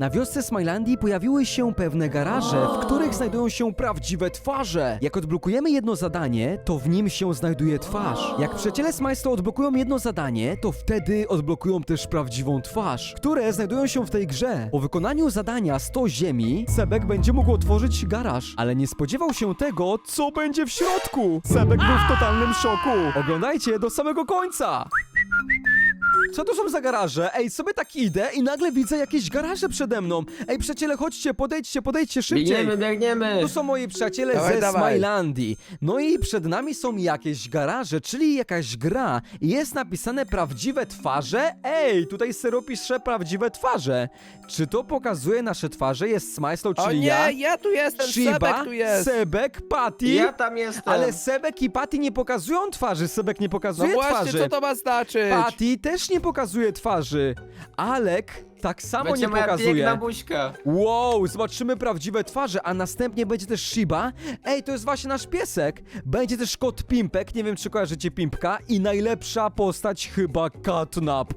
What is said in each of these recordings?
Na wiosce Smilandii pojawiły się pewne garaże, w których znajdują się prawdziwe twarze. Jak odblokujemy jedno zadanie, to w nim się znajduje twarz. Jak przyjaciele Smajsto odblokują jedno zadanie, to wtedy odblokują też prawdziwą twarz, które znajdują się w tej grze. Po wykonaniu zadania 100 ziemi, Sebek będzie mógł otworzyć garaż, ale nie spodziewał się tego, co będzie w środku. Sebek był w totalnym szoku. Oglądajcie do samego końca. Co to są za garaże? Ej, sobie tak idę i nagle widzę jakieś garaże przede mną. Ej, przyjaciele, chodźcie, podejdźcie, podejdźcie szybciej. Biegniemy, biegniemy! To są moi przyjaciele Dawaj, ze dawaj. Smilandii. No i przed nami są jakieś garaże, czyli jakaś gra. I jest napisane prawdziwe twarze. Ej, tutaj Sero pisze prawdziwe twarze. Czy to pokazuje nasze twarze? Jest Smajslow, O czyli nie, ja, ja tu jestem, Shiba, Sebek tu jest. Sebek, Patty. Ja tam jestem! Ale Sebek i Patty nie pokazują twarzy. Sebek nie No pokazuje właśnie, twarzy. co to ma znaczyć? Patty też nie pokazuje twarzy. Alek tak samo Będzie nie moja pokazuje. piękna buźka. Wow, zobaczymy prawdziwe twarze, a następnie będzie też Shiba. Ej, to jest właśnie nasz piesek. Będzie też kot Pimpek, nie wiem czy kojarzycie Pimpka. I najlepsza postać chyba Catnap.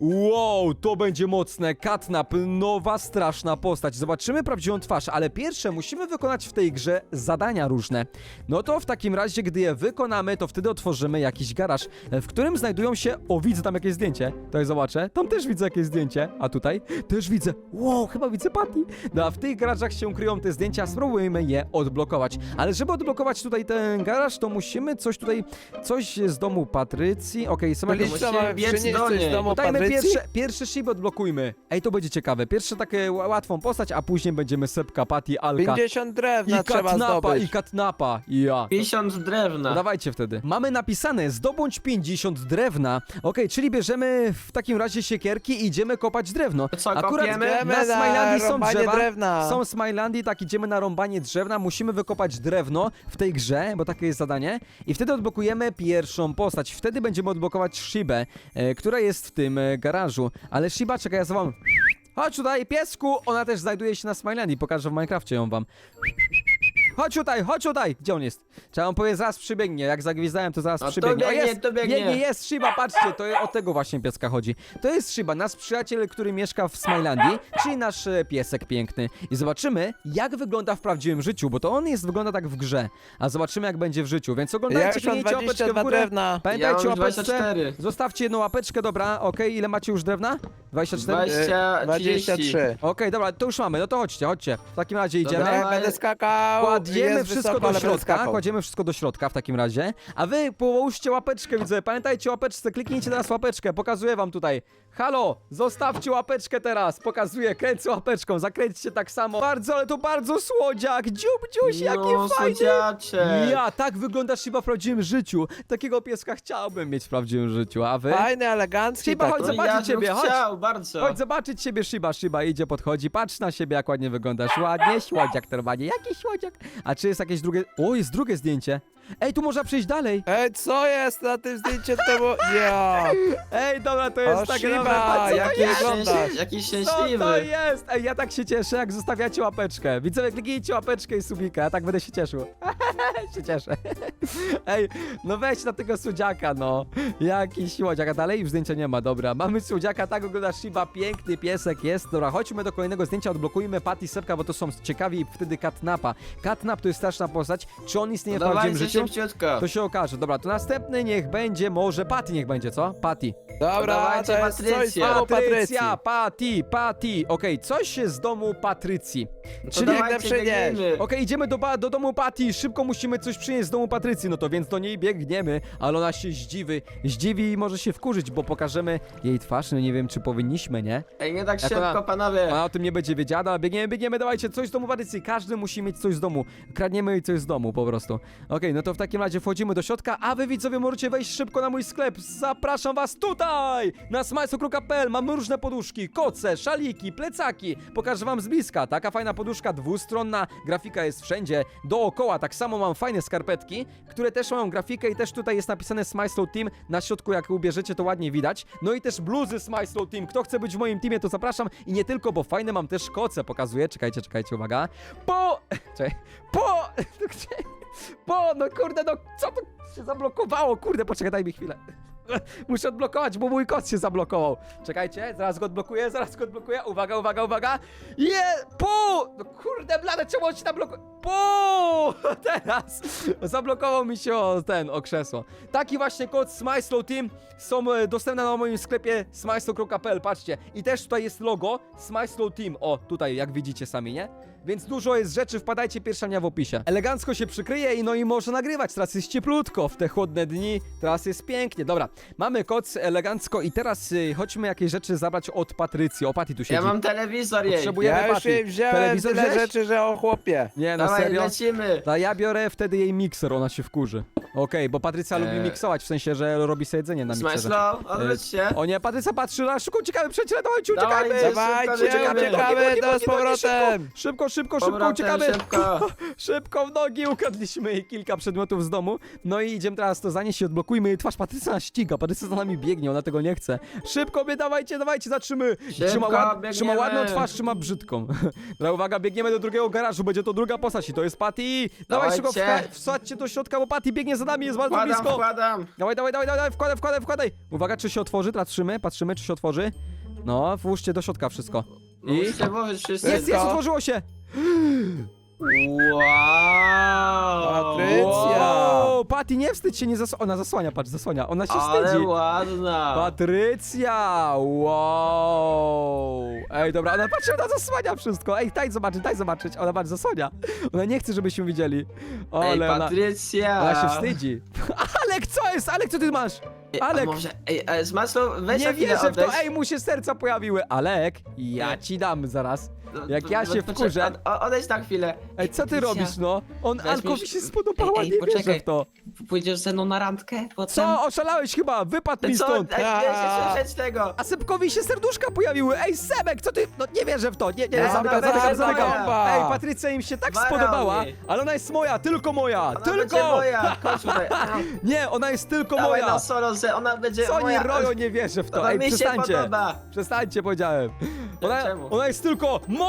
Wow, to będzie mocne. Catnap, nowa, straszna postać. Zobaczymy prawdziwą twarz, ale pierwsze musimy wykonać w tej grze zadania różne. No to w takim razie, gdy je wykonamy, to wtedy otworzymy jakiś garaż, w którym znajdują się... O, widzę tam jakieś zdjęcie. Tutaj zobaczę. Tam też widzę jakieś zdjęcie. A tutaj też widzę. Wow, chyba widzę Patty. No a w tych garażach się kryją te zdjęcia, spróbujemy je odblokować. Ale żeby odblokować tutaj ten garaż, to musimy coś tutaj, coś z domu Patrycji. Okej, są jakieś... Byliście biec do niej. z domu Dajmy Patrycji? pierwsze, pierwszy ship odblokujmy. Ej, to będzie ciekawe. Pierwsze takie ła- łatwą postać, a później będziemy Sepka, Patty, Alka. 50 drewna I trzeba katnapa, zdobyć. i katnapa. Ja. 50 drewna. No dawajcie wtedy. Mamy napisane zdobądź 50 drewna. Okej, czyli bierzemy w takim razie siekierki i idziemy kopać drewno. To co, Akurat kopiemy? na Idziemy na Smilandii są rąbanie drzewa. drewna. Są Smilandii, tak idziemy na rąbanie drzewna, musimy wykopać drewno w tej grze, bo takie jest zadanie. I wtedy odblokujemy pierwszą postać. Wtedy będziemy odblokować Shibę, e, która jest w tym e, garażu. Ale Shiba, czekaj, ja wam. Chodź tutaj, piesku! Ona też znajduje się na Smilandii, pokażę w Minecrafcie ją wam. Chodź tutaj, chodź tutaj! Gdzie on jest? Trzeba mu powiedzieć, zaraz przybiegnie. Jak zagwizdałem, to zaraz No to przybiegnie. biegnie, jest, to biegnie. biegnie, jest Shiba, patrzcie, to o tego właśnie pieska chodzi. To jest Shiba, nasz przyjaciel, który mieszka w Smilandii, czyli nasz e, piesek piękny. I zobaczymy, jak wygląda w prawdziwym życiu, bo to on jest, wygląda tak w grze. A zobaczymy, jak będzie w życiu, więc Ja oglądajcie, już mam kliknijcie łapeczkę w 22 górę. drewna. Ja Pamiętajcie mam o łapeczce. 24. Zostawcie jedną łapeczkę, dobra, okej, ile macie już drewna? 24? 20, 30. 23. Okej, dobra, to już mamy, no to chodźcie, chodźcie. W takim razie idziemy. Dobra. Ja będę skakał. Kładziemy jest wszystko wysoko, do ale będę środka, skakał. kładziemy wszystko do środka w takim razie. A wy połóżcie łapeczkę, widzę. Pamiętajcie o łapeczce, kliknijcie teraz łapeczkę, pokazuję wam tutaj. Halo, zostawcie łapeczkę teraz, pokazuję, kręcę łapeczką, zakręćcie tak samo. Bardzo, ale to bardzo słodziak, dziób, dziuś, jaki No, fajny. słodziaczek. Ja, tak wygląda Shiba w prawdziwym życiu. Takiego pieska chciałbym mieć w prawdziwym życiu, a wy? Fajny, elegancki Shiba, taki. chodź, zobaczyć ja bym ciebie, chodź. chciał, bardzo. Chodź zobaczyć siebie Shiba, Shiba idzie, podchodzi, patrz na siebie jak ładnie wyglądasz, ładnie, słodziak normalnie, jaki słodziak. A czy jest jakieś drugie, o jest drugie zdjęcie. Ej, tu można przejść dalej. Ej, co jest na tym zdjęciu temu? Ja. Ej, dobra, to jest O, takie Shiba, dobre, patrz, co jaki to jest? wyglądasz? Jaki Co to szczęśliwy. jest? Ej, ja tak się cieszę, jak zostawiacie łapeczkę. Widzowie, kliknijcie łapeczkę i subika, ja tak będę się cieszył. się cieszę. Ej, no weź na tego słodziaka, no. Jaki słodziak, a dalej już zdjęcia nie ma, dobra. Mamy słodziaka, tak wygląda Shiba, piękny piesek jest. Dobra, chodźmy do kolejnego zdjęcia, odblokujmy Patty Sepka, bo to są ciekawi i wtedy Katnapa. Katnap to jest straszna postać. Czy on istnieje w prawdziwym Dawajcie życiu? Szybciutko. To się okaże. Dobra, to następny niech będzie może Patty niech będzie, co? Patty. Dobra, Dawajcie to jest coś Patrycji. Patrycja, Patty, Patty. Okej, coś z domu Patrycji. To Czyli biegnę dawajcie, przynieść. biegniemy. Okej, idziemy do, ba- do domu Patty, szybko musimy coś przynieść z domu Patrycji, no to więc do niej biegniemy, ale ona się zdziwi, zdziwi i może się wkurzyć, bo pokażemy jej twarz, no nie wiem czy powinniśmy, nie? Ej, nie tak Jak szybko, ona- panowie. Ona o tym nie będzie wiedziała, ale biegniemy, biegniemy, dawajcie, coś z domu Patrycji, każdy musi mieć coś z domu, kradniemy jej coś z domu po prostu. Okej, no to w takim razie wchodzimy do środka, a wy widzowie możecie wejść szybko na mój sklep, zapraszam was tutaj, na smajsokru.pl, mamy różne poduszki, koce, szaliki, plecaki, pokażę wam z bliska, taka fajna poduszka dwustronna, grafika jest wszędzie, dookoła, tak samo mam fajne skarpetki, które też mają grafikę i też tutaj jest napisane Smyslow Team, na środku jak ubierzecie to ładnie widać, no i też bluzy Smyslow Team, kto chce być w moim teamie to zapraszam. I nie tylko, bo fajne mam też koce, pokazuję, czekajcie, czekajcie, uwaga, po, czekaj, po, po, no kurde, no co to się zablokowało, kurde, poczekaj, daj mi chwilę. Muszę odblokować, bo mój kot się zablokował. Czekajcie, zaraz go odblokuję, zaraz go odblokuję. Uwaga, uwaga, uwaga. Je! Pół! No kurde blade, czemu on się nablokuje? Pół! Teraz zablokował mi się o ten, o krzesło. Taki właśnie kod Smyslow Team są e, dostępne na moim sklepie smyslow.pl, patrzcie. I też tutaj jest logo Smyslow Team. O, tutaj jak widzicie sami, nie? Więc dużo jest rzeczy, wpadajcie, pierwsza linia w opisie. Elegancko się przykryje i no i może nagrywać. Teraz jest cieplutko w te chłodne dni, teraz jest pięknie. Dobra, mamy koc elegancko i teraz y, chodźmy jakieś rzeczy zabrać od Patrycji. O, Patty tu siedzi. Ja mam telewizor jej. Potrzebujemy Ja już Patty. jej wziąłem Telewizor tyle wziąłeś? rzeczy, że o chłopie. Nie, no Dawaj, serio. lecimy. To ja biorę wtedy jej mikser, ona się wkurzy. Okej, bo Patrycja lubi Eee. miksować, w sensie, że robi sobie jedzenie na mikserze. Smajslow, odwróć się. O nie, Patrycja patrzy, na szybko uciekamy, przyjaciele, dawajcie, Dawaj, uciekajmy! idziesz. Dawajcie, uciekamy. uciekamy, Nogi, do nogi, z powrotem. Szybko, szybko, szybko, Powrotem, uciekamy! szybko. Szybko w nogi, ukradliśmy jej kilka przedmiotów z domu. No i idziemy teraz to zanieść i odblokujmy jej twarz. Patrycja nas ściga, Patrycja za nami biegnie, ona tego nie chce. Szybko, my dawajcie, dawajcie, zatrzymy! Szybko, Trzyma, biegniemy. trzyma ładną twarz, trzyma brzydką. Dobra, uwaga, biegniemy do drugiego garażu, będzie to druga postać i to jest Patty. Dawaj, szybko, Dawajcie. wka- wsadźcie do środka, bo Patty biegnie za nami, jest bardzo Wkładam, blisko. wkładam. Dawaj, dawaj, dawaj, dawaj, wkładaj, wkładaj, wkładaj. Uwaga, czy się otworzy, patrzymy, patrzymy, czy się otworzy. No, włóżcie do środka wszystko. I... Musicie włożyć. Jest, jest, otworzyło się! Wow. Patrycja. Wow, Patty, nie wstydź się, nie zas... Ona zasłania, patrz, zasłania, ona się Ale wstydzi. ładna. Patrycja! Wow! Ej, dobra, ona patrzy, ona zasłania wszystko. Ej, daj zobaczyć, daj zobaczyć. Ona patrz, zasłania. Ona nie chce, żebyśmy widzieli. O, Ej, ale ona, Patrycja. ona się wstydzi. Alek, co jest? Alek, co ty masz? Ej, a Alek. może, ej, e, Smajslow, weź Nie na chwilę wierzę w to. Ej, mu się serca pojawiły. Alek, ja ci dam zaraz. No, jak ja no, się poczekaj, wkurzę- od- o- Odejdź na chwilę. Ej, co ty robisz, no? On, weźmiesz- Alkowi się spodobała, Ej, ej, nie wierzę poczekaj. w to. Pójdziesz ze mną na randkę potem? Co? Oszalałeś chyba, wypadł mi Co? stąd. Ej, nie A. chcę słyszeć tego. A Sypkowi się serduszka pojawiły! Ej, Sebek, co ty? No nie wierzę w to, nie, nie, zamykam, zamykam, nie. Ej, Patrycja im się tak spodobała, mnie. ale ona jest moja, tylko moja, Ona tylko! będzie moja. Chodź tutaj. Nie, ona jest tylko Dawaj moja! na solo, że ona będzie Co nie moja. nie wierzę w to, Ona ej, mi się przestańcie! podoba. Przestańcie, powiedziałem. Ona, Czemu? ona jest tylko moja!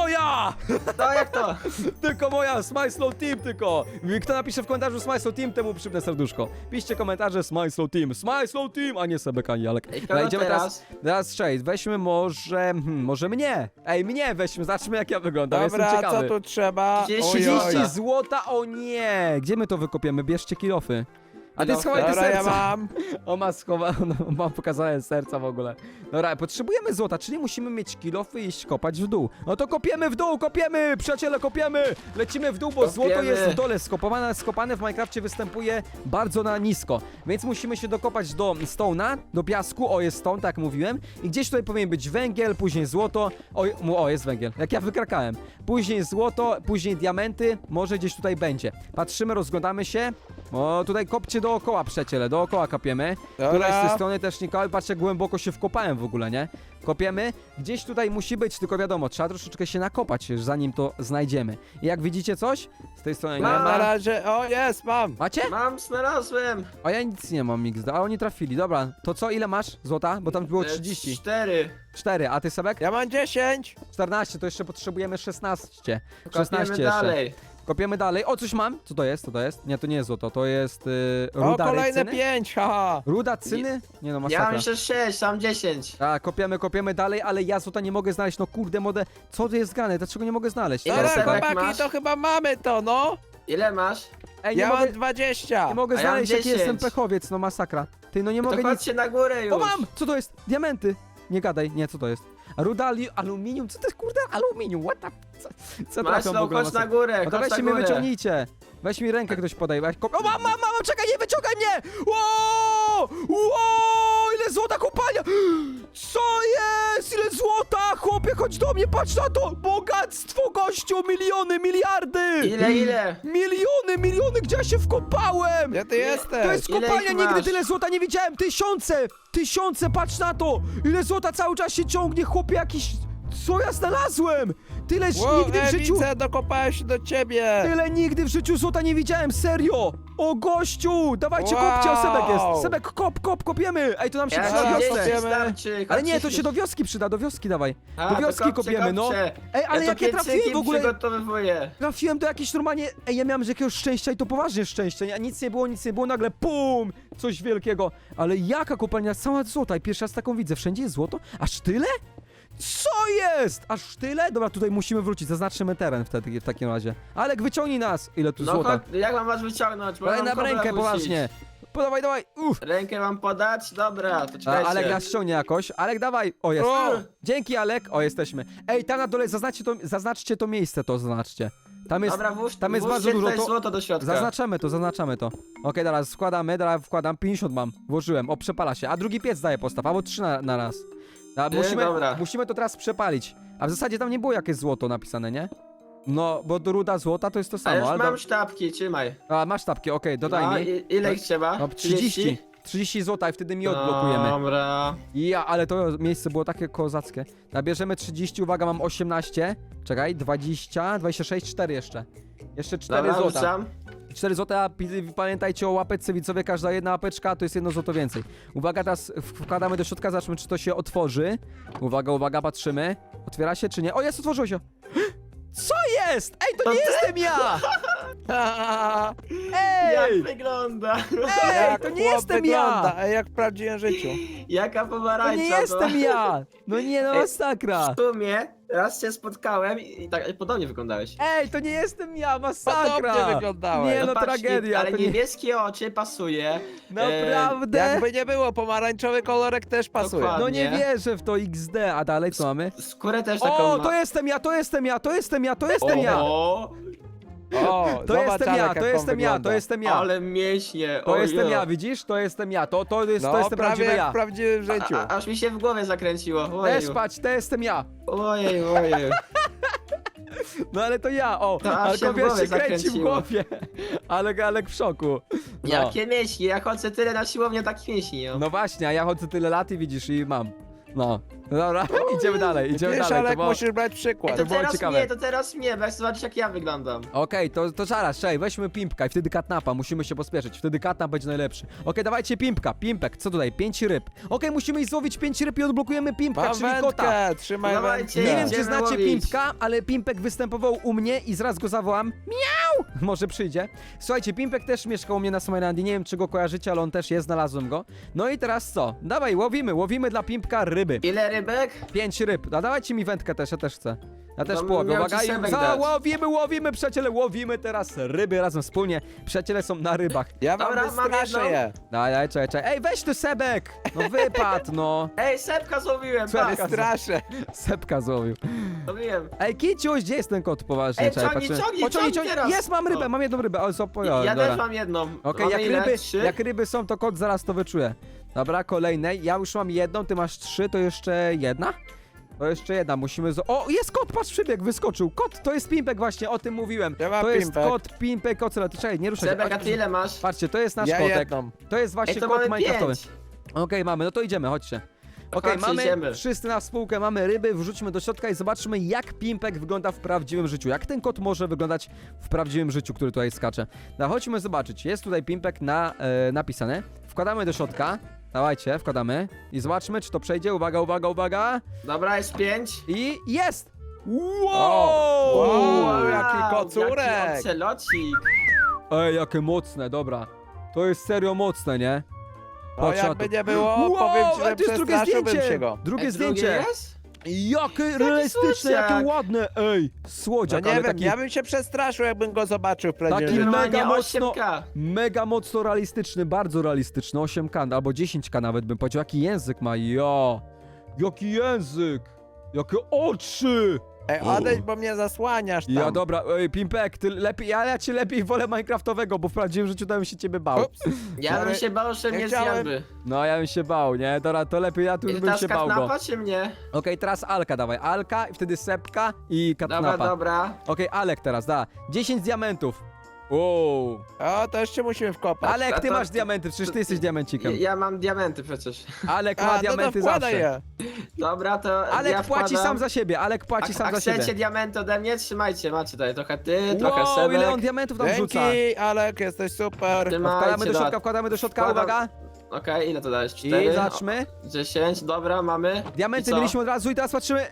To jak to? Tylko moja, Smile Slow Team tylko! Kto napisze w komentarzu Smile Slow Team, temu przypnę serduszko. Piszcie komentarze Smile Slow Team, Smile Slow Team, a nie Sebek ani Alek. Dobra, kogo idziemy teraz? Teraz cześć, weźmy może, hmm, może mnie. Ej, mnie weźmy, zobaczmy jak ja wyglądam, jestem Dobra, co ciekawy. tu trzeba? Gdzieś Oj, 30 oj. Ojoj. złota, o nie! Gdzie my to wykopiemy? Bierzcie kilofy. A ty Kilofy. schowaj te Dobra, ja serca. mam. O ma schowane, no, mam pokazane serca w ogóle. Dobra, potrzebujemy złota, czyli musimy mieć kilofy i iść kopać w dół. No to kopiemy w dół, kopiemy! Przyjaciele, kopiemy! Lecimy w dół, bo złoto Kopiemy. jest w dole skopowane, skopane w Minecrafcie występuje bardzo na nisko. Więc musimy się dokopać do stone'a, do piasku, o jest stone, tak jak mówiłem. I gdzieś tutaj powinien być węgiel, później złoto. O, mu- o jest węgiel, jak ja wykrakałem. Później złoto, później diamenty, może gdzieś tutaj będzie. Patrzymy, rozglądamy się. O, tutaj kopcie dookoła, przyjaciele, dookoła kopiemy. Tutaj z tej Dobra. strony też nie kopałem, patrzcie jak głęboko się wkopałem w ogóle, nie? Kopiemy, gdzieś tutaj musi być, tylko wiadomo, trzeba troszeczkę się nakopać, zanim to znajdziemy. I jak widzicie coś? Z tej strony nie Mam. Na ma. razie, o jest, mam. Macie? Mam, znalazłem. A ja nic nie mam, Mix, a oni trafili. Dobra, to co, ile masz złota? Bo tam było E, 30. Cztery. 4, a ty Sebek? Ja mam 10. 14, to jeszcze potrzebujemy 16. Kopiemy 16 jeszcze. dalej. Kopiemy dalej. O, coś mam? Co to jest? Co to jest? Nie, to nie jest złoto, to jest yy, O, ruda kolejne rycyny? 5, haha. Ruda cyny? Nie no, Ja masakra. mam jeszcze sześć, sam dziesięć. A, kopiemy, kopiemy dalej, ale ja złota nie mogę znaleźć. No kurde, mode. Co to jest grane? Dlaczego nie mogę znaleźć? Ile Dobra, Teraz chyba- chłopaki, masz? to chyba mamy to, no. Ile masz? Ej, nie Ja mogę, mam 20. nie mogę A ja mam znaleźć, jaki 10. jestem pechowiec, no masakra. Ty, no nie To mogę nic. chodźcie na górę już. O, mam! Co to jest? Diamenty! Nie gadaj, nie, co to jest? Ruda ali- aluminium? Co to jest, kurde, aluminium? What the... Co, co trafią w Maslow, ogóle chodź na górę, No to chodź weźcie na mnie, górę. wyciągnijcie. Weź mi rękę ktoś podaj. weź kop- O, mam, mam, mam, czekaj, nie wyciągaj mnie! Ło! Ło! Ile złota kopalnia! Co jest? Ile złota? Chłopie, chodź do mnie, patrz na to! Bogactwo, gościu! Miliony, miliardy! Ile, ile? Miliony, miliony, gdzie ja się wkopałem? Gdzie ty jesteś? To jest Ile kopalnia, nigdy masz? tyle złota nie widziałem! Tysiące! Tysiące, patrz na to! Ile złota cały czas się ciągnie, chłopie, jakiś... Co ja znalazłem? Tyle Wow, nigdy w życiu... widzę, dokopałem się do ciebie. Tyle nigdy w życiu złota nie widziałem, serio! O gościu! Dawajcie, Wow. kopcie, o Sebek jest! Sebek, kop, kop, kopiemy! Ej, to nam się Ja przyda kopiemy. starczy. Ale nie, to się do wioski przyda, do wioski dawaj. A, do wioski kopcie, kopiemy, no. kopcie. Ej, ale ja jak ja trafiłem w ogóle... Trafiłem do jakiegoś normalnie... Ej, ja miałem z jakiegoś szczęścia i to poważnie szczęście, nie? Nic nie było, nic nie było, nagle pum! Coś wielkiego. Ale jaka kopalnia, cała złota i pierwszy raz taką widzę. Wszędzie jest złoto? Aż tyle? Co jest? Aż tyle? Dobra, tutaj musimy wrócić, zaznaczymy teren wtedy w takim razie. Alek, wyciągnij nas! Ile tu No złota? chodź, jak mam was wyciągnąć? Bo Daj mam nam kobra rękę, puścić. poważnie. Podawaj, dawaj, uff. Rękę mam podać? Dobra, to A, czekajcie. Alek nas ściągnie jakoś. Alek, dawaj. O, jest. O! Dzięki, Alek. O, jesteśmy. Ej, tam na dole zaznaczcie to, zaznaczcie to miejsce, to zaznaczcie. Tam jest... Dobra, włóż, tam jest bardzo dużo, tutaj to- złoto do środka. Zaznaczamy to, zaznaczamy to. Okej, teraz wkładamy, teraz wkładam, 50 mam. Włożyłem, o, przepala się. A drugi piec daje postaw, albo trzy na, na raz. A, Nie, musimy, dobra. musimy to teraz przepalić. A w zasadzie tam nie było jakieś złoto napisane, nie? No, bo ruda złota to jest to A samo, już ale... mam do- sztabki, trzymaj. A, masz tapki, okej, dodaj no, mi. i, ile ich trzeba? No, 30. 30 złota i wtedy mi odblokujemy. Dobra. Ja, ale to miejsce było takie kozackie. Nabierzemy 30, uwaga, mam 18. Czekaj, 20, 26, 4 jeszcze. Jeszcze 4 Dobra, złota. rzucam. 4 złota, pi- pamiętajcie o łapeczce widzowie, każda jedna łapeczka to jest jedno złoto więcej. Uwaga, teraz w- wkładamy do środka, zobaczmy czy to się otworzy. Uwaga, uwaga, patrzymy. Otwiera się czy nie? O, jest, otworzyło się. Co jest? Ej, to, nie jestem ja! Jak Ej! wygląda? Ej, Jak to nie chłop jestem wygląda, ja! Ej, jak w prawdziwym życiu. Jaka To pomarańcza nie jestem ja! No nie, no Ej, masakra! W sumie raz cię spotkałem i i tak podobnie wyglądałeś. Ej, to nie jestem ja, masakra! Podobnie wyglądałeś. Nie no, patrz, tragedia, Ale to nie... niebieskie oczy pasuje. Naprawdę? Jakby nie było, pomarańczowy kolorek też pasuje. Dokładnie. No nie ładnie. wierzę w to XD, a dalej co mamy? E, skórę też taką O, ma. to jestem ja, to jestem ja, to jestem ja, to jestem ja! O, O, To zobacz, jestem ja, Alek, to jak on jestem ja, to jestem ja. Ale mięśnie. To jestem ja, widzisz? To jestem ja, to, to jest, No, to jestem prawie prawdziwy jak ja. w prawdziwym życiu. A, a, aż mi się w głowie zakręciło. Też Ojeju. patrz, to jestem ja. Ojej, ojej. No ale to ja, o. To aż ale się w wiesz, głowie się kręci w zakręciło. głowie. Alek, Alek w szoku. No. Jakie mięśnie? Ja chodzę tyle na siłownię takich mięśni. No. no właśnie, a ja chodzę tyle lat i widzisz i mam. No. Dobra, idziemy dalej, idziemy Wiesz, dalej. Alek, to było... musisz brać Ej, przykład. to to było teraz ciekawe. mnie, to teraz mnie, ja chcę zobaczyć jak ja wyglądam. Okej, to, to zaraz, czekaj, weźmy pimpka i wtedy katnapa, musimy się pospieszyć, wtedy katnap będzie najlepszy. Okej, dawajcie pimpka, pimpek, co tutaj, pięć ryb. Okej, musimy iść złowić pięć ryb i odblokujemy pimpka, Mam czyli kota. wędkę, trzymaj Dawajcie, wędkę. Nie wiem, czy Idziemy znacie łowić. Pimpka, ale Pimpek występował u mnie i zaraz go zawołam. Miau! Może przyjdzie. Słuchajcie, Pimpek też mieszkał u mnie na Summerlandii. Nie wiem, czy go kojarzycie, ale on też jest, znalazłem go. No i teraz co? Dawaj, łowimy, łowimy dla Pimpka ryby. Ile rybek? Pięć ryb. A dawajcie mi wędkę też, ja też chcę. Ja też połowię. miał Uwaga, ci i Sebek za, dać. łowimy, łowimy, przyjaciele, łowimy teraz ryby razem wspólnie. Przyjaciele są na rybach. Ja wam Dobra, mam wystraszę jedną. je. Daj, daj, czekaj, czekaj. Ej, weź tu Sebek! No wypadł, no. Ej, sepka złowiłem, Sebka tak, Wystraszę. Sepka złowił. złowiłem. Ej, Kiciuś, gdzie jest ten kot poważnie? Ej, Czekaj, ciągnij, patrzę. ciągnij, O, ciągnij, ciągnij ciągnij. teraz. Jest, mam rybę, O. mam jedną rybę, ale co po... Ja, dobra. też mam jedną. Okej, Mamy jak ryby, Trzy? jak ryby są, to kot zaraz to wyczuje. Dobra, kolejnej. Ja już mam jedną, ty masz trzy, to jeszcze jedna? To jeszcze jedna, musimy... Z... O, jest kot, patrz, przybieg, wyskoczył. Kot, to jest Pimpek właśnie, o tym mówiłem. To jest Pimpek. kot, Pimpek, ocela. Czekaj, nie ruszaj się. Sebek, a ty ile masz? Patrzcie, to jest nasz Ja kotek. jedną. To jest właśnie Ej, to kot mamy minecraftowy. pięć. Okej, mamy, no to idziemy, chodźcie. Okej, Chodźcie, mamy idziemy. wszyscy na spółkę, mamy ryby, wrzućmy do środka i zobaczymy jak Pimpek wygląda w prawdziwym życiu. Jak ten kot może wyglądać w prawdziwym życiu, który tutaj skacze. No chodźmy zobaczyć. Jest tutaj Pimpek na, e, napisane. Wkładamy do środka. Dawajcie, wkładamy. I zobaczmy, czy to przejdzie. Uwaga, uwaga, uwaga. Dobra, jest pięć. I jest! Wow! wow. O, jaki kocurek. Jaki ocelocik. Ej, jakie mocne, dobra. To jest serio mocne, nie? No Patrz na jakby nie było, Wow, powiem ci, ale że to jest drugie przestraszyłbym zdjęcie! się go. Drugie Ej, drugie zdjęcie! jest? Jakie realistyczne, jakie słodziak. ładne! Ej, No słodziak, nie ale wiem, taki, ja bym się przestraszył, jakbym go zobaczył w prawdziwym Taki życiu. mega Normalnie mocno- 8K. mega mocno realistyczny, bardzo realistyczny, 8K albo 10K nawet bym powiedział. Jaki język ma, ja! Jaki język! Jakie oczy! Ej, odejdź, bo mnie zasłaniasz tam. Ja dobra, ej, Pimpek, ty lepiej, ja, ja cię lepiej wolę Minecraftowego, bo w prawdziwym życiu to bym się ciebie bał. Ups. Ja bym się bał, że ja mnie chciałem- zjadły. No ja bym się bał, nie? Dobra, to lepiej ja tu I bym się bał go. katnapa czy mnie? Okej, teraz Alka dawaj. Alka i wtedy Sepka i Dobra, Katnapa. dobra. Okej, Alek teraz, da. 10 diamentów. Wow. O, to jeszcze musimy wkopać. Alek, A ty to- masz diamenty, przecież ty jesteś Ja, diamencikiem. ja mam diamenty przecież. Alek A, ma no to diamenty wkładaj zawsze. je. Dobra, to Alek ja płaci wkładam. sam za siebie, Alek płaci a, sam a za chcecie siebie. diamenty ode mnie? Trzymajcie, macie tutaj trochę ty, trochę Wow, Sebek. ile on diamentów tam rzuca. Dzięki, Alek, jesteś super. Trzymajcie, Wkładamy do dobra. środka, wkładamy do środka, Wkładam. uwaga. Okej, ile to dałeś? I Cztery? zaczmy. O, Dziesięć, dobra, mamy. Diamenty co? mieliśmy od razu i teraz patrzymy.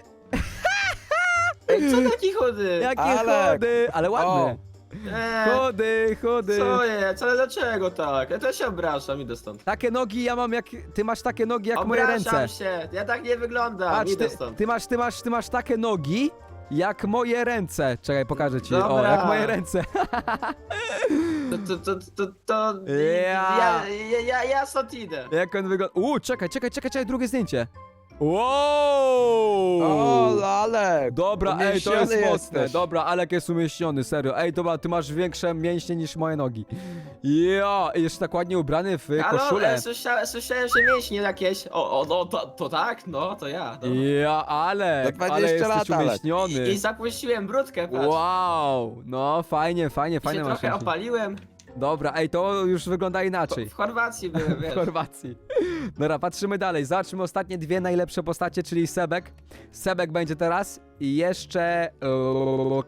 Ej, co taki chudy? Jakie Alek. chody, ale ładne. Eee, Chody, chody. co jest? Ale dlaczego tak? Ja też się obrażam, idę stąd. Takie nogi ja mam jak, ty masz takie nogi jak moje Obrażam ręce. się, ja tak nie wyglądam, Patrz, idę ty, stąd. ty masz, ty masz, ty masz takie nogi jak moje ręce. Czekaj, pokażę ci. O, Dobra. jak moje ręce. To, to, to, to, to... Ja. Ja, ja, ja, ja stąd idę. Jak on wygląda. Uuu, czekaj, czekaj, czekaj, czekaj, drugie zdjęcie. Wow! O, Alek. Dobra, ej, to jest umieśniony mocne. jesteś. Dobra, Alek jest umieśniony, serio. Ej, dobra, ty masz większe mięśnie niż moje nogi. Ja, i jeszcze tak ładnie ubrany w Halo, koszulę. e, słysza, słyszałem, że mięśnie jakieś. O, o no, to, to tak? No, to ja. Ja, Alek, Za ale 20 jesteś lat, Alek. umieśniony. I zapuściłem brudkę, patrz. Wow, no fajnie, fajnie, I fajnie się masz trochę mięśnie. opaliłem. Dobra, ej, to już wygląda inaczej. W Chorwacji byłem, W wiesz. Chorwacji. Dobra, patrzymy dalej. Zobaczymy ostatnie dwie najlepsze postacie, czyli Sebek. Sebek będzie teraz i jeszcze e,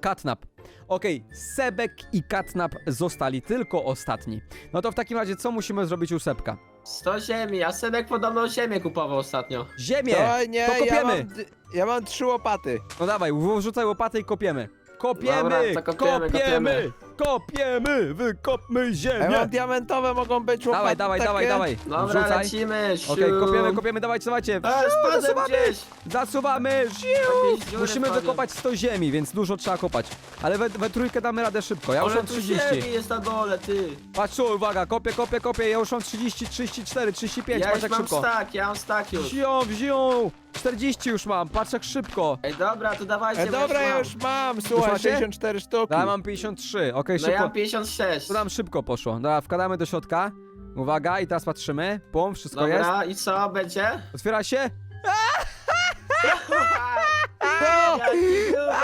Katnap. Okej, Sebek i Katnap zostali tylko ostatni. No to w takim razie co musimy zrobić u Sebka? 100 ziemi, a Sebek podobno ziemię kupował ostatnio. Ziemię! Oj, nie, to ja kopiemy! mam, d- ja mam trzy łopaty. No dawaj, wrzucaj łopatę i kopiemy. Kopiemy! Dobra, to kopiemy, kopiemy! Kopiemy! Wykopmy ziemię! mam diamentowe, mogą być łopaty Dawaj, dawaj, takie. dawaj, dawaj. Dobra, Wrzucaj. lecimy, siu. Okej, kopiemy, kopiemy, dawajcie, dawajcie. E, Siu, spadłem zasuwamy. gdzieś. Zasuwamy! Jakieś dziury Musimy wpadłem. wykopać 100 ziemi, więc dużo trzeba kopać. Ale we, we trójkę damy radę szybko. Ja już Ale mam tu 30. ziemi jest na dole, ty. Patrz, tu, uwaga, kopię, kopię, kopię. Ja już mam 30, 34, 35. Ja Patrz już jak mam szybko. stak, ja mam stak już. Wziął, wziął. 40 już mam, patrz jak szybko. Ej, dobra, to dawajcie, E, bo dobra, mam. ja już mam, słuchaj, macie? 64 sztuki. Ja mam 53, okej, No ja szybko. mam 56. To nam szybko poszło. Dobra, wkładamy do środka. Uwaga, i teraz patrzymy. Pum, wszystko jest. Dobra, i co będzie? Otwiera się. Jaki kurwa.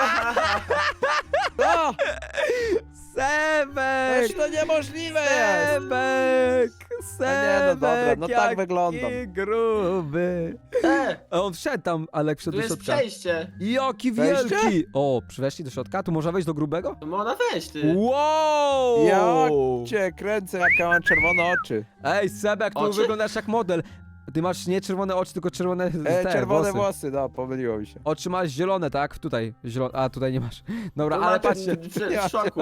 O, Sebek! to niemożliwe jest. Sebek! Sebek! no dobra, no tak jaki wyglądam. gruby. E, A on wszedł tam, Alek wszedł tu do jest środka. przejście. Jaki Wejście? wielki! O, weszli do środka? Tu można wejść do grubego? To można wejść, ty. Wow! Jak cię kręcę, jak ja mam czerwone oczy. Ej, Sebek, tu Oczy? wyglądasz jak model. Ty masz nie czerwone oczy, tylko czerwone E, te, czerwone włosy. włosy, no, pomyliło mi się. Oczy masz zielone, tak? Tutaj. Zielone. A, tutaj nie masz. Dobra, ale patrzcie. w- W szoku.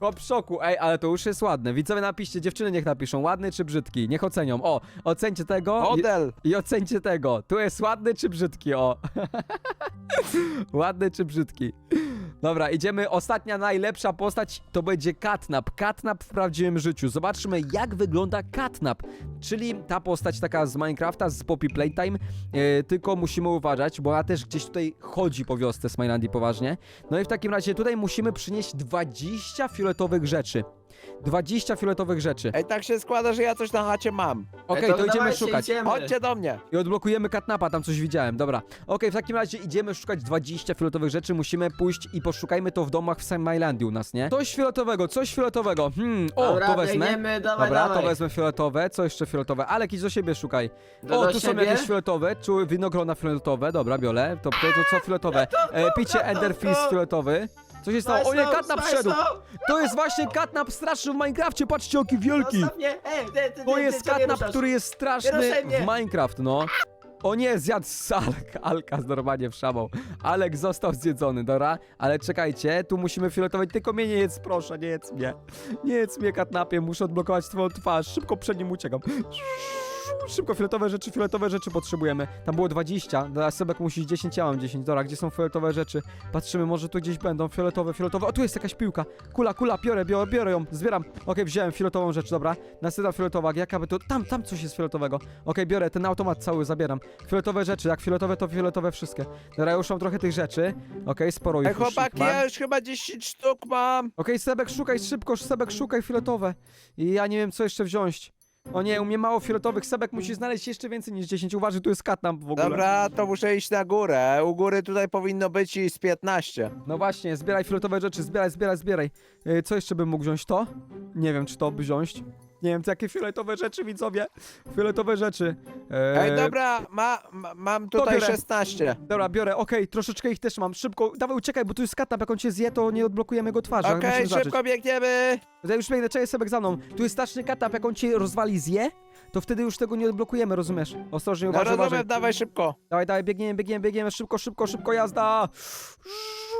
Chłop w szoku. Ej, ale to już jest ładne. Widzowie napiszcie, dziewczyny niech napiszą, ładny czy brzydki. Niech ocenią. O, ocencie tego. i- Model. I ocencie tego. Tu jest ładny czy brzydki, o. ładny czy brzydki. Dobra, idziemy. Ostatnia, najlepsza postać to będzie Katnap. Katnap w prawdziwym życiu. Zobaczmy, jak wygląda Katnap. Czyli ta postać taka z Minecrafta, z Poppy Playtime. E, tylko musimy uważać, bo ona też gdzieś tutaj chodzi po wiosce Smilandii poważnie. No i w takim razie tutaj musimy przynieść 20 fioletowych rzeczy. 20 fioletowych rzeczy. Ej, tak się składa, że ja coś na chacie mam. Okej, Ej, to idziemy szukać. Idziemy. Chodźcie do mnie. I odblokujemy katnapa, tam coś widziałem, dobra. Okej, w takim razie idziemy szukać 20 fioletowych rzeczy, musimy pójść i poszukajmy to w domach w Smilandii u nas, nie? Coś fioletowego, coś fioletowego, hmm, o, Dobra, to wezmę. biegniemy, dawaj, Dobra, dawaj. to wezmę fioletowe, co jeszcze fioletowe? Alek, idź do siebie szukaj. Do, o, do tu są siebie? jakieś fioletowe, czu winogrona fioletowe, dobra, biorę. To, to, to co fioletowe? E, picie Enderfist fioletowy. Co się stało? O nie, Smajslow, katnap wszedł! Smajslow! To jest właśnie katnap straszny w Minecrafcie, patrzcie, jaki wielki! Zostaw mnie! Ej, ty, ty, To ty, jest co katnap, ruszasz? który jest straszny ruszaj w mnie. Minecraft, no. O nie, zjadł Alek, Alka normalnie wszamał. Alek został zjedzony, dobra? Ale czekajcie, tu musimy fioletować, tylko mnie nie jedz, proszę, nie jedz mnie. Nie jedz mnie, katnapie, muszę odblokować twoją twarz, szybko przed nim uciekam. Szybko, fioletowe rzeczy, fioletowe rzeczy potrzebujemy. Tam było 20, teraz Sebek musi 10, ja mam 10. Dobra, gdzie są fioletowe rzeczy? Patrzymy, może tu gdzieś będą fioletowe, fioletowe. O, tu jest jakaś piłka. Kula, kula, biorę, biorę, biorę ją, zbieram. Okej, wziąłem fioletową rzecz, dobra. Następna fioletowa, jaka by to... Tam, tam coś jest fioletowego. Okej, biorę, ten automat cały zabieram. Fioletowe rzeczy, jak fioletowe, to fioletowe wszystkie. Dobra, już mam trochę tych rzeczy. Okej, sporo ich Ej, już ich chłopaki, ja już chyba 10 sztuk mam. Okej, Sebek, szukaj szybko, Sebek, szukaj fioletowe. I ja nie wiem, co jeszcze wziąć. O nie, u mnie mało fioletowych sebek, musi znaleźć jeszcze więcej niż 10. Uważaj, tu jest katnap w ogóle. Dobra, to muszę iść na górę. U góry tutaj powinno być i z 15. No właśnie, zbieraj fioletowe rzeczy, zbieraj, zbieraj, zbieraj. Yy, co jeszcze bym mógł wziąć? To? Nie wiem, czy to by wziąć. Nie wiem, co jakie fioletowe rzeczy, widzowie. Fioletowe rzeczy. Eee, Ej, dobra, ma, ma, mam tutaj biorę. 16. Dobra, biorę, okej, troszeczkę ich też mam. Szybko, dawaj uciekaj, bo tu jest katnap, jak on cię zje, to nie odblokujemy jego twarzy. Okej, musimy szybko biegniemy. Ja już biegnę, czekaj sebek za mną. Tu jest straszny katap, jak on cię rozwali, zje, to wtedy już tego nie odblokujemy, rozumiesz? Ostrożnie, No uważaj, uważaj. rozumiem, dawaj szybko. Dawaj, dawaj, biegniemy, biegniemy, biegniemy, szybko, szybko, szybko, jazda!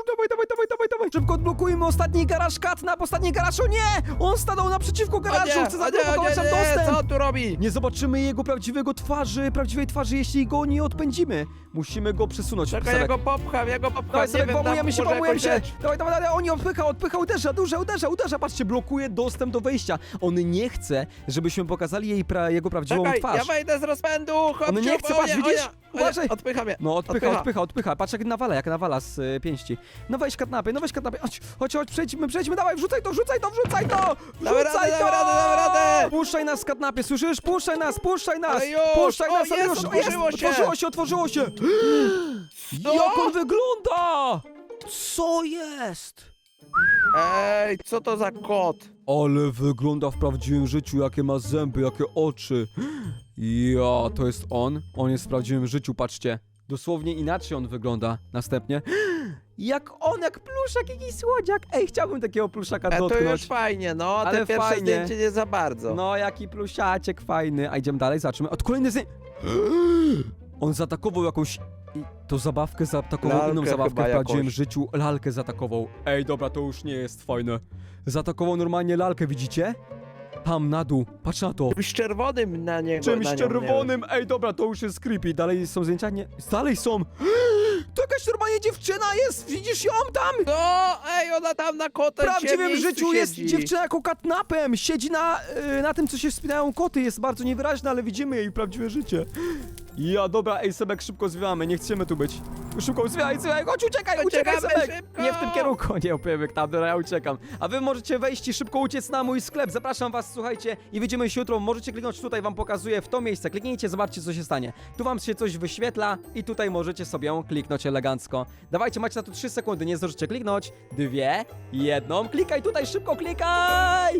Dawaj, dawaj, dawaj, dawaj, dawaj! Szybko odblokujmy ostatni garaż katnap, ostatni garaż, o nie! On stanął naprzeciwko O garażu, nie, chce o nie, o nie, zablokować nam nie, dostęp! co on tu robi? Nie zobaczymy jego prawdziwego twarzy, prawdziwej twarzy, jeśli go nie odpędzimy. Musimy go przesunąć. Czekaj, ja go popcham, ja go popcham, Dawaj, nie wiem, dam się, może jakąś się! rzecz. Dawaj, dawaj, dawaj, on ją odpycha, odpycha, uderza, uderza, uderza, uderza, patrzcie, blokuje dostęp do wejścia. On nie chce, żebyśmy pokazali jej pra jego prawdziwą Czekaj, twarz. ja wejdę z rozpędu, chodź, On nie chce, patrz, widzisz? Uważaj. Odpycham je. No, odpycha, Odpycha. odpycha, odpycha, patrz jak nawala, jak nawala z y, pięści. No weź katnapy, no weź katnapy, chodź, chodź, chodź, przejdźmy, przejdźmy, dawaj, wrzucaj to, wrzucaj to, wrzucaj to! Damy Wrzucaj radę, to! damy radę, damy radę! Puszczaj nas z katnapy, słyszysz? Puszczaj nas, puszczaj nas! Ale już! Puszczaj O, nas, ale jest, już, otworzyło się! otworzyło się, otworzyło się! Co? Jak on wygląda! Co jest? Ej, co to za kot? Ale wygląda w prawdziwym życiu, jakie ma zęby, jakie oczy. Ja, to jest on. On jest w prawdziwym życiu, patrzcie. Dosłownie inaczej on wygląda. Następnie. Jak on, jak pluszak, jakiś słodziak. Ej, chciałbym takiego pluszaka E, to dotknąć. już fajnie, no, Ale te pierwsze fajnie. zdjęcie nie za bardzo. No, jaki plusiaciek fajny. A idziemy dalej, zobaczymy. Od kolejny z... On zaatakował jakąś... i- To zabawkę zaatakował, Lalkę inną zabawkę chyba w prawdziwym życiu. Lalkę zaatakował. Ej, dobra, to już nie jest fajne. Zaatakował normalnie lalkę, widzicie? Tam, na dół. Patrz na to. Czymś czerwonym na niego. Czymś na nią, czerwonym. Ej, dobra, to już jest creepy. Dalej są zdjęcia? Nie. Dalej są. To jakaś normalnie dziewczyna jest. Widzisz ją tam? No, ej, ona tam na W kotę prawdziwym życiu jest dziewczyna jako katnapem. Siedzi na, y, na tym, co się wspinają koty. Jest bardzo niewyraźna, ale widzimy jej prawdziwe życie. Ja, dobra, ej, Sebek, szybko zwiewamy. Nie chcemy tu być. Szybko, zwiewaj, zwiewaj. Chodź, uciekaj, uciekaj, Uciekamy Sebek. szybko. Nie w tym kierunku. Nie, opowiem jak tam, dobra, ja uciekam. A wy możecie wejść i szybko uciec na mój sklep. Zapraszam was, słuchajcie, i widzimy się jutro. Możecie kliknąć tutaj, wam pokazuję w to miejsce. Kliknijcie, zobaczcie, co się stanie. Tu wam się coś wyświetla i tutaj możecie sobie kliknąć elegancko. Dawajcie, macie na to 3 sekundy, nie zdążycie kliknąć. Dwie, jedną. Klikaj tutaj, szybko klikaj!